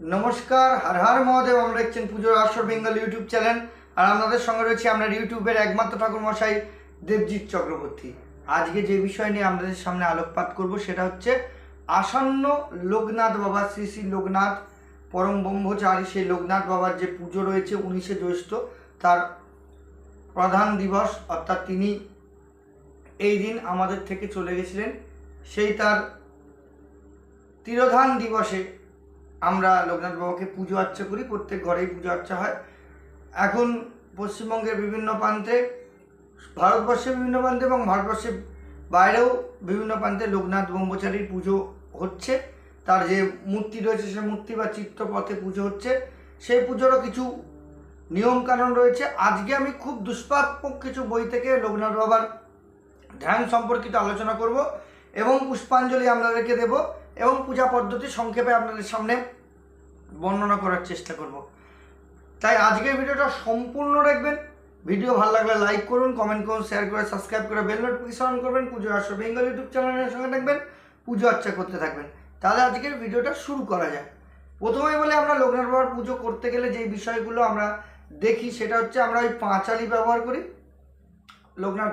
নমস্কার, হার হার মহাদেব, আমরা দেখছেন পুজোর আসর বেঙ্গল ইউটিউব চ্যানেল। আর আপনাদের সঙ্গে রয়েছে আমরা ইউটিউবের একমাত্র ঠাকুর মশাই দেবজিৎ চক্রবর্তী। আজকে যে বিষয় নিয়ে আপনাদের সামনে আলোকপাত করব সেটা হচ্ছে, আসন্ন লোকনাথ বাবা, শ্রী শ্রী লোকনাথ পরম ব্রহ্মচারী সেই লোকনাথ বাবার যে পুজো রয়েছে উনিশে জ্যৈষ্ঠ, তার প্রধান দিবস, অর্থাৎ তিনি এই দিন আমাদের থেকে চলে গেছিলেন। সেই তার তিরোধান দিবসে আমরা লোকনাথ বাবাকে পুজো আর্চা করি, প্রত্যেক ঘরেই পুজো আর্চা হয়। এখন পশ্চিমবঙ্গের বিভিন্ন প্রান্তে, ভারতবর্ষের বিভিন্ন প্রান্তে এবং ভারতবর্ষের বাইরেও বিভিন্ন প্রান্তে লোকনাথ ব্রহ্মচারীর পুজো হচ্ছে। তার যে মূর্তি রয়েছে, সে মূর্তি বা চিত্রপথে পুজো হচ্ছে। সেই পুজোরও কিছু নিয়মকানুন রয়েছে। আজকে আমি খুব দুষ্প্রাপ্য কিছু বই থেকে লোকনাথ বাবার ধ্যান সম্পর্কিত আলোচনা করব এবং পুষ্পাঞ্জলি আপনাদেরকে দেব। এবং পূজা পদ্ধতি সংক্ষেপে আপনাদের সামনে বর্ণনা করার চেষ্টা করব। তাই আজকের ভিডিওটা সম্পূর্ণ রাখবেন ভিডিও ভালো লাগলে লাইক করুন কমেন্ট করুন শেয়ার করে সাবস্ক্রাইব করে বেল নোটিফিকেশন করবেন। পুজো আসর বেঙ্গল ইউটিউব চ্যানেলের সঙ্গে থাকবেন পুজো আর্চা করতে থাকবেন। তাহলে আজকের ভিডিওটা শুরু করা যায় প্রথমেই বলে, আমরা লোকনাথ বাবার পুজো করতে গেলে যে বিষয়গুলো আমরা দেখি, সেটা হচ্ছে আমরা ওই পাঁচালি ব্যবহার করি। লোকনাথ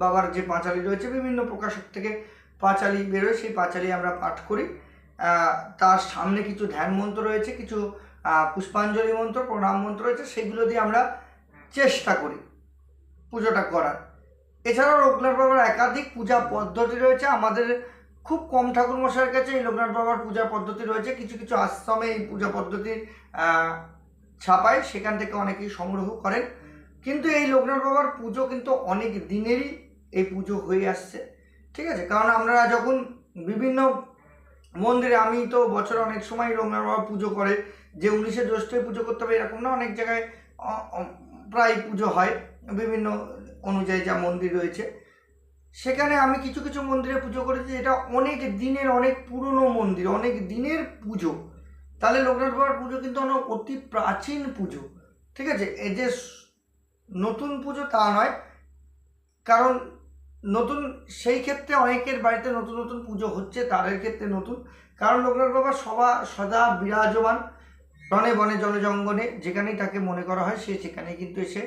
বাবার যে পাঁচালি রয়েছে, বিভিন্ন প্রকাশক থেকে পাঁচালি বেরোয়, সেই পাঁচালি আমরা পাঠ করি। তার সামনে কিছু ধ্যান মন্ত্র রয়েছে, কিছু পুষ্পাঞ্জলি মন্ত্র, প্রণাম মন্ত্র রয়েছে, সেগুলো দিয়ে আমরা চেষ্টা করি পুজোটা করার। এছাড়াও লোকনাথ বাবার একাধিক পূজা পদ্ধতি রয়েছে, আমাদের খুব কম ঠাকুর মশাইয়ের কাছে এই লোকনাথ বাবার পূজা পদ্ধতি রয়েছে। কিছু কিছু আশ্রমে এই পূজা পদ্ধতির ছাপায় সেখান থেকে অনেকেই সংগ্রহ করেন। কিন্তু এই লোকনাথ বাবার পুজো কিন্তু অনেক দিনেরই এই পুজো হয়ে আসছে। ঠিক আছে? কারণ আমরা যখন বিভিন্ন মন্দিরে, আমি তো বছরে অনেক সময় লোকনাথ বাবা পুজো করে, যে উনিশে জ্যৈষ্ঠে পুজো করতে হবে এরকম না, অনেক জায়গায় প্রায় পুজো হয় বিভিন্ন অনুযায়ী যা মন্দির রয়েছে। সেখানে আমি কিছু কিছু মন্দিরে পুজো করেছি এটা অনেক দিনের, অনেক পুরনো মন্দির, অনেক দিনের পুজো। তাহলে লোকনাথ বাবার পুজো কিন্তু অনেক অতি প্রাচীন পুজো, ঠিক আছে? এই যে নতুন পুজো তা নয়, কারণ নতুন, সেই ক্ষেত্রে অনেকের বাড়িতে নতুন নতুন পুজো হচ্ছে, তাদের ক্ষেত্রে নতুন। কারণ লোকনাথ বাবা সবা, সদা বিরাজমান বনে বনে জলে জঙ্গলে, যেখানেই তাকে মনে করা হয়, সে সেখানে কিন্তু এসে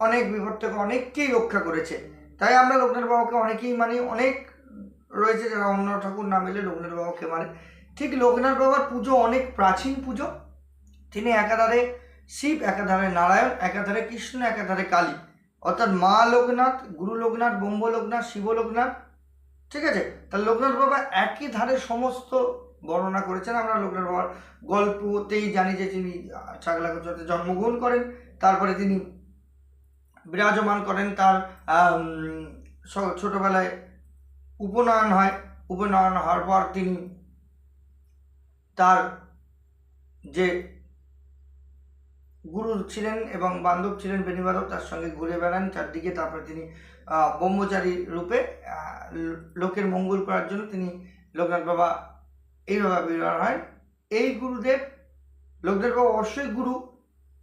অনেক বিপদ থেকে অনেককেই রক্ষা করেছে। তাই আমরা লোকনাথ বাবাকে অনেকেই মানি, অনেক রয়েছে যারা অন্য ঠাকুর না মিলে লোকনাথ বাবাকে মানে ঠিক লোকনাথ বাবার পুজো অনেক প্রাচীন পুজো। তিনি একাধারে শিব, একাধারে নারায়ণ, একাধারে কৃষ্ণ, একাধারে কালী। অর্থাৎ মা লোকনাথ, গুরু লোকনাথ, ব্রহ্ম লোকনাথ, শিব লোকনাথ, ঠিক আছে? তাহলে লোকনাথ বাবা একই ধারে সমস্ত বর্ণনা করেছেন। আমরা লোকনাথ বাবার গল্পতেই জানি যে তিনি চাকলাগঞ্জতে জন্মগ্রহণ করেন, তারপরে তিনি বিরাজমান করেন, তার ছোটবেলায় উপনয়ন হয়। উপনয়ন হওয়ার পর তিনি তার যে গুরু ছিলেন এবং বান্ধব ছিলেন বেণীবাদক তার সঙ্গে ঘুরে বেড়ান। চারদিকে তারপরে তিনি ব্রহ্মচারী রূপে লোকের মঙ্গল করার জন্য তিনি লোকনাথ বাবা এইভাবে আবির্ভাব হয়। এই গুরুদেব, লোকনাথ বাবা অবশ্যই গুরু,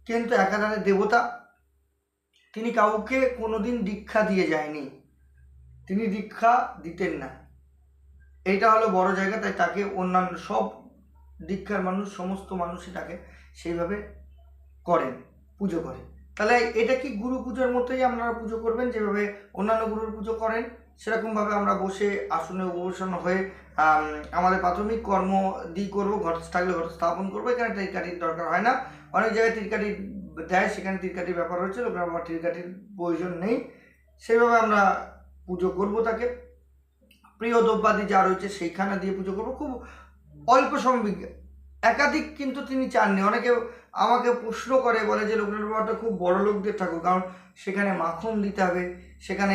কিন্তু একাধারে দেবতা। তিনি কাউকে কোনোদিন দীক্ষা দিয়ে যায়নি। তিনি দীক্ষা দিতেন না। এইটা হলো বড় জায়গা, তাই তাকে অন্যান্য সব দীক্ষার মানুষ, সমস্ত মানুষই তাকে সেইভাবে করেন, পুজো করে তাহলে এটা কি গুরু পুজোর মতোই আপনারা পুজো করবেন? যেভাবে অন্যান্য গুরুর পুজো করেন, সেরকমভাবে আমরা বসে আসনে উপবেশন হয়ে আমাদের প্রাথমিক কর্ম দিই করব, ঘর থাকলে ঘর স্থাপন করব। এখানে তিরকাঠির দরকার হয় না। অনেক জায়গায় তিরকাঠি দেয়, সেখানে তিরকাঠির ব্যাপার হচ্ছে লোকের আমার তিরকাঠির প্রয়োজন নেই। সেইভাবে আমরা পুজো করব তাকে। প্রিয় দ্রব্যাদি যা রয়েছে, সেইখানে দিয়ে পুজো করব। খুব অল্প সময় একাধিক কিন্তু তিনি চাননি। অনেকে আমাকে প্রশ্ন করে, বলে যে লোকনাথ বাবাটা খুব বড় লোকদের ঠাকুর, কারণ সেখানে মাখন দিতে হবে, সেখানে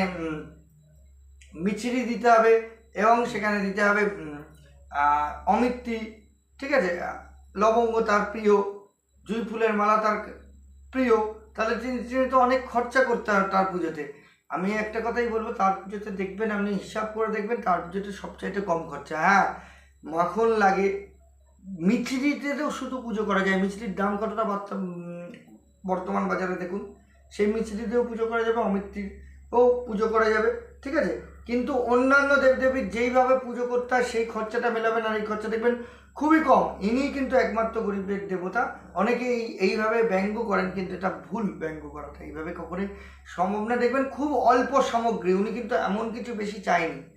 মিছরি দিতে হবে এবং সেখানে দিতে হবে অমিত্তি ঠিক আছে? লবঙ্গ তার প্রিয়, জুঁই ফুলের মালা তার প্রিয়, তাহলে তিনি তিনি তো অনেক খরচা করতে হবে তার পুজোতে। আমি একটা কথাই বলব, তার পুজোতে দেখবেন, আপনি হিসাব করে দেখবেন, তার পুজোতে সবচাইতে কম খরচা। হ্যাঁ মাখন লাগে মিছরিতেও শুধু পুজো করা যায়। মিছরির দাম কতটা বার্তা- বর্তমান বাজারে দেখুন, সেই মিছরিতেও পুজো করা যাবে অমিত্রিতেও পুজো করা যাবে, ঠিক আছে? কিন্তু অন্যান্য দেবদেবীর যেইভাবে পুজো করতে হয়, সেই খরচাটা মেলাবেন আর এই খরচা দেখবেন খুবই কম। ইনি কিন্তু একমাত্র গরিবের দেবতা। অনেকেই এইভাবে ব্যঙ্গ করেন, কিন্তু এটা ভুল ব্যঙ্গ করাটা। এইভাবে কখনোই সম্ভব না। দেখবেন খুব অল্প সামগ্রী, উনি কিন্তু এমন কিছু বেশি চায়নি।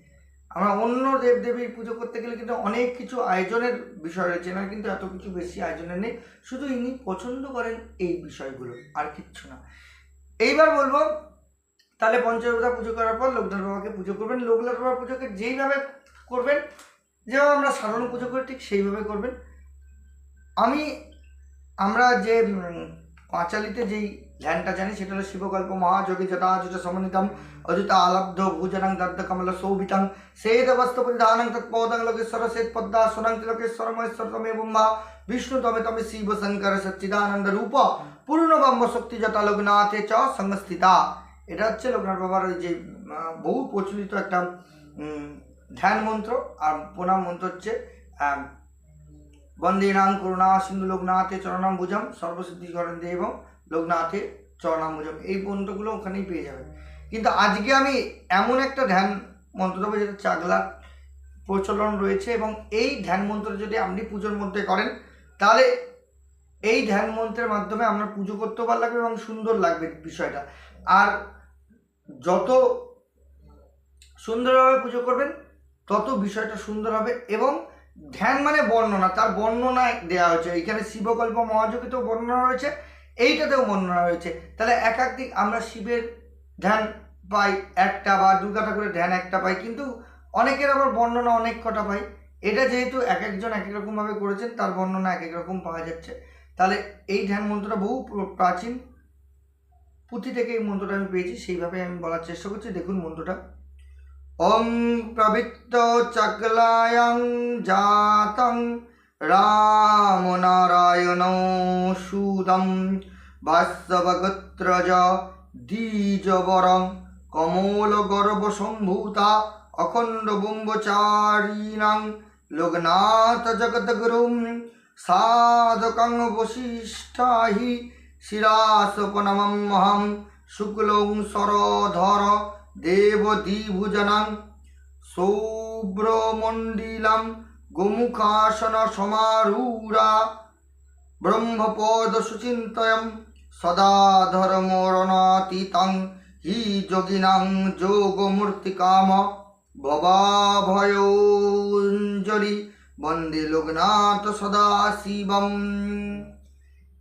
আমরা অন্য দেবদেবীর পুজো করতে গেলে কিন্তু অনেক কিছু আয়োজনের বিষয় রয়েছে না কিন্তু এত কিছু বেশি আয়োজনের নেই। শুধু ইনি পছন্দ করেন এই বিষয়গুলো, আর কিচ্ছু না। এইবার বলব, তাহলে পঞ্চদেবতা পুজো করার পর লোকনাথ বাবাকে পুজো করবেন। লোকনাথ বাবার পুজোকে যেইভাবে করবেন, যেভাবে আমরা সাধারণ পুজো করি, ঠিক সেইভাবে করবেন। আমি, আমরা যে পাঁচালিতে যেই ধ্যানটা জানি, সেটা হলো শিবকল্প, মহাযোগী যথা যথা সমন্বিতম অযুতা আলব্ধ, ভুজনাং দগ্ধ কমল শোভিতং সেদ বস্তু পরিধানং তৎপদং, লোকেশ্বর সেদ পদ্মা সোনাং লোকেশ্বর মহেশ্বর, তমে ব্রহ্মা, বিষ্ণু, তমে তমে শিব, শঙ্কর, সচ্চিদানন্দ রূপ, পূর্ণ ব্রহ্ম শক্তি, যথা লোকনাথে চ সংস্থিতা। এটা হচ্ছে লোকনাথ বাবার ওই যে বহু প্রচলিত একটা ধ্যান মন্ত্র, আর প্রণাম মন্ত্র হচ্ছে বন্দেনাং করুণা সিন্ধু লোকনাথে চরণাম ভুজম, সর্বসিদ্ধি করেন এবং লোকনাথে চরণাম ভুজম এই মন্ত্রগুলো ওখানেই পেয়ে যাবেন কিন্তু আজকে আমি এমন একটা ধ্যান মন্ত্র দেবো, যেটা চাগলার প্রচলন রয়েছে এবং এই ধ্যান মন্ত্র যদি আপনি পুজোর মধ্যে করেন, তাহলে এই ধ্যান মন্ত্রের মাধ্যমে আপনার পুজো করতেও ভালো লাগবে এবং সুন্দর লাগবে বিষয়টা। আর যত সুন্দরভাবে পুজো করবেন, তত বিষয়টা সুন্দর হবে এবং ধ্যান মানে বর্ণনা, তার বর্ণনায় দেওয়া হয়েছে। এখানে শিবকল্প মহাযোগিতেও বর্ণনা রয়েছে। এইটাতেও বর্ণনা রয়েছে। তাহলে এক এক দিক আমরা শিবের ধ্যান পাই, একটা বা দুর্গা ঠাকুরের ধ্যান একটা পাই, কিন্তু অনেকের আবার বর্ণনা অনেক কটা পাই। এটা যেহেতু এক একজন এক এক রকমভাবে করেছেন, তার বর্ণনা এক এক রকম পাওয়া যাচ্ছে। তাহলে এই ধ্যান মন্ত্রটা বহু প্রাচীন পুঁথি থেকে এই মন্ত্রটা আমি পেয়েছি, সেইভাবে আমি বলার চেষ্টা করছি। দেখুন মন্ত্রটা। ওম প্রবৃত্ত চকলায়ং জাতং রাম নারায়ণ সুদম। বাস্তবগত্রজ দ্বিজবরং কমল গর্ভ সম্ভূতা অখণ্ড বুম্বচারিণাং লোকনাথ জগদ্গুরুম সাধকং বশিষ্ঠাহি শিরাসপনমহম শুক্লং সরধর দেবদ্বিভুজনাং সৌব্রমণ্ডিলাম গোমুখাসন সমারূঢ়া ব্রহ্মপদ সুচিন্তয়ম সদা ধর্মরণাতীতং হি যোগিনাং যোগমূর্তিকাম ভবাভয়োঞ্জলি বন্দে লোকনাথ সদা শিবম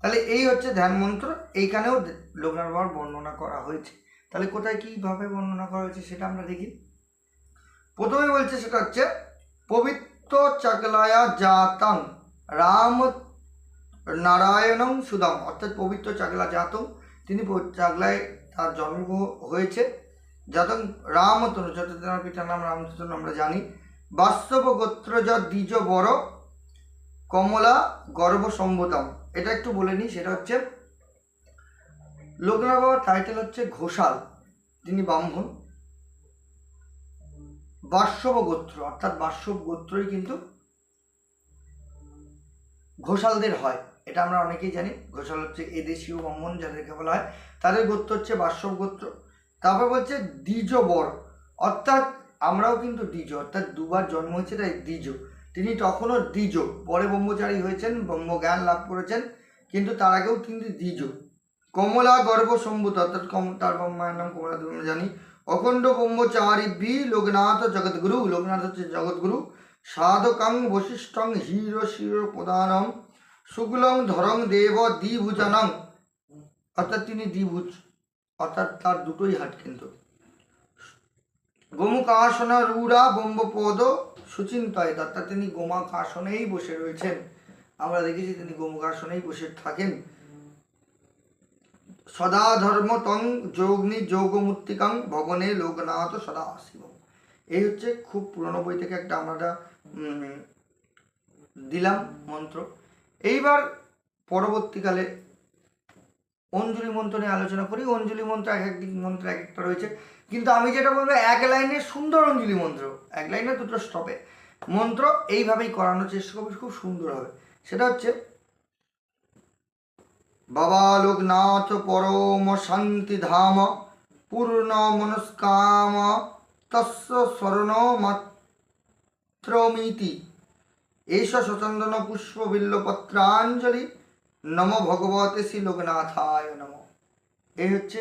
তাহলে এই হচ্ছে ধ্যান মন্ত্র, এইখানেও লোকনাথ বাবার বর্ণনা করা হয়েছে। তাহলে কোথায় কীভাবে বর্ণনা করা হয়েছে সেটা আমরা দেখি। প্রথমে বলছে সেটা হচ্ছে, পবিত্র চাকলায়া জাতং রাম নারায়ণং সুদাম, অর্থাৎ পবিত্র চাকলা জাতং। তিনি চাকলায় তার জন্ম হয়েছে। জাতং রামতনু যত তার পিতার নাম রামচন্দ্র আমরা জানি। বাস্তব গোত্র যা দ্বিজ বড় কমলা গর্ভ সম্বোধম এটা একটু বলে নিই, সেটা হচ্ছে লোকনাথ বাবার টাইটেল হচ্ছে ঘোষাল তিনি ব্রাহ্মণ। বাষ্যব গোত্র অর্থাৎ বাষ্যব গোত্রই কিন্তু ঘোষালদের হয়। এটা আমরা অনেকেই জানি ঘোষাল হচ্ছে এদেশীয় ব্রাহ্মণ যাদেরকে বলা হয়, তাদের গোত্র হচ্ছে বাষ্যব গোত্র। তারপর বলছে দ্বিজ বর অর্থাৎ আমরাও কিন্তু দ্বিজ, অর্থাৎ দুবার জন্ম হয়েছে তাই দ্বিজ। তিনি তখনও দ্বিজ, পরে ব্রহ্মচারী হয়েছেন, ব্রহ্মজ্ঞান লাভ করেছেন, কিন্তু তার আগেও কিন্তু দ্বিজ। কমলা গর্ভ সম্ভূত, অর্থাৎ কম, তার মায়ের নাম কমলা আমরা জানি। অখণ্ড ব্রহ্মচারী বি লোকনাথ জগৎগুরু, লোকনাথ হচ্ছে জগৎগুরু। সাধকাং বশিষ্ঠং হির শির প্রধানম শুক্লং ধরং দেব দ্বিভুজানং। অর্থাৎ তিনি দ্বিভুজ, অর্থাৎ তার দুটোই হাট কিন্তু গোমুখ আসন রূঢ়া ব্রহ্মপদ সুচিন্তায় অর্থাৎ তিনি গোমাক আসনেই বসে রয়েছেন। আমরা দেখেছি তিনি গোমুখ আসনেই বসে থাকেন। সদা ধর্ম তং যোগনি যোগমূর্তিকাং ভবনে লোকনাথ সদা শিব এই হচ্ছে খুব পুরনো বই থেকে একটা আমরা দিলাম মন্ত্র। এইবার পরবর্তীকালে অঞ্জলি মন্ত্র নিয়ে আলোচনা করি। অঞ্জলি মন্ত্র এক এক দিক মন্ত্র এক একটা রয়েছে। কিন্তু আমি যেটা বলব, এক লাইনে সুন্দর অঞ্জলি মন্ত্র। এক লাইনে দুটো স্টপে মন্ত্র এইভাবেই করানোর চেষ্টা করবে, খুব সুন্দর হবে। সেটা হচ্ছে, বাবা লোকনাথ পরম শান্তি ধাম, পূর্ণ মনস্কাম, তস্য স্মরণ মাত্রমিতি। এইস সচন্দন পুষ্প বিল্লপত্রাঞ্জলি নম ভগবতে শ্রী লোকনাথায় নম। এই হচ্ছে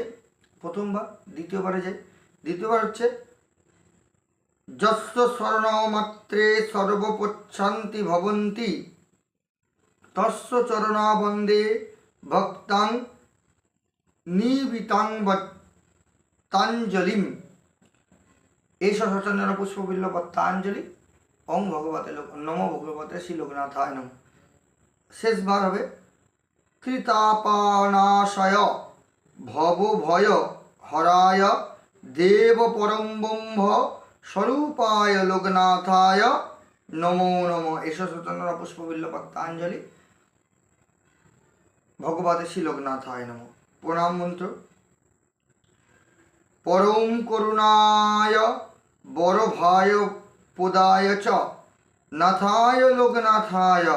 প্রথমবার, দ্বিতীয়বারে যাই দ্বিতীয়বার হচ্ছে, যস্য স্মরণ মাত্রে সর্বপচ্ছান্তি ভবন্তি, তস্য চরণা বন্দে ভক্তাং নিবিতাং তাঞ্জলিম এই সচন্দন পুষ্পবিল্ল পত্তাঞ্জলি ওং ভগবতে লোক, নম ভগবতে শ্রী লোকনাথায় নম। শেষবার হবে। কৃতাপানাশয় ভব ভয় হরায়, দেব পরম্বম্ভ স্বরূপায় লোকনাথায়। নমো নম। এস সচন্দন পুষ্পবিল্ল পত্তাঞ্জলি। ভগবতে শ্রী লোকনাথায় নম। প্রণাম মন্ত্র। পরম করুণায় বড় ভায় পদায় চ। নাথায় লোকনাথায়।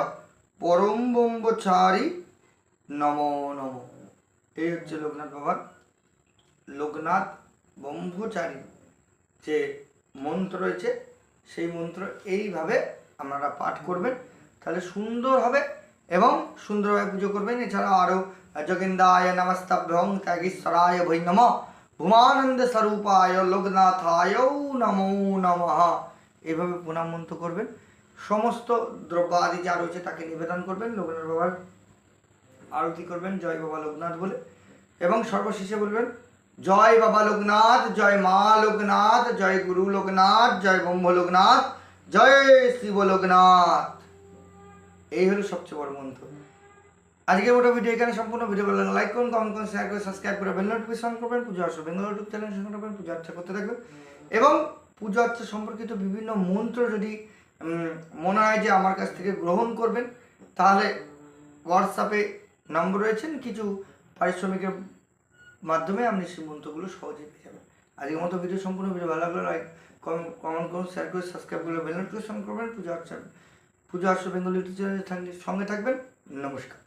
পরম বম্বচারী নম নম। এই হচ্ছে লোকনাথ বাবার লোকনাথ ব্রহ্মচারী যে মন্ত্র রয়েছে, সেই মন্ত্র এইভাবে আপনারা পাঠ করবেন। তাহলে সুন্দর হবে এবং সুন্দরভাবে পুজো করবেন। এছাড়া আরও যোগেন্দায় নমস্তাভ্যং ত্যাগীশ্বরায় ভৈ নম। ভূমানন্দ স্বরূপায় লোকনাথায় নমো নমঃ। এভাবে প্রণাম মন্ত্র করবেন। সমস্ত দ্রব্য আদি যা রয়েছে তাকে নিবেদন করবেন। লোকনাথ বাবার আরতি করবেন, জয় বাবা লোকনাথ বলে। এবং সর্বশেষে বলবেন, জয় বাবা লোকনাথ, জয় মা লোকনাথ, জয় গুরু লোকনাথ, জয় ব্রহ্ম লোকনাথ, জয় শিব লোকনাথ। এই হলো সবচেয়ে বড় মন্ত্র। আজকের মতো ভিডিও এখানে সম্পূর্ণ। ভিডিও ভালো লাইক করুন কমেন্ট করুন শেয়ার করে সাবস্ক্রাইব করে বেল নোটিফিকেশন করবেন। পুজো আসো বেঙ্গল ইউটিউব চ্যানেল রাখবেন পুজো করতে থাকবেন। এবং পুজো আর্চা সম্পর্কিত বিভিন্ন মন্ত্র যদি মনে হয় যে আমার কাছ থেকে গ্রহণ করবেন, তাহলে হোয়াটসঅ্যাপে নম্বর রয়েছেন কিছু পারিশ্রমিকের মাধ্যমে আপনি সেই মন্ত্রগুলো সহজেই পেয়ে যাবেন। আজকের মতো ভিডিও সম্পূর্ণ ভিডিও ভালো লাগলে লাইক কমেন্ট করুন শেয়ার করে সাবস্ক্রাইব করে বেল নোটিফিকেশন করবেন, পুজো আর্চা পুজো আর্চা বেঙ্গল ইউটিউব চ্যানেলের সঙ্গে থাকবেন। নমস্কার।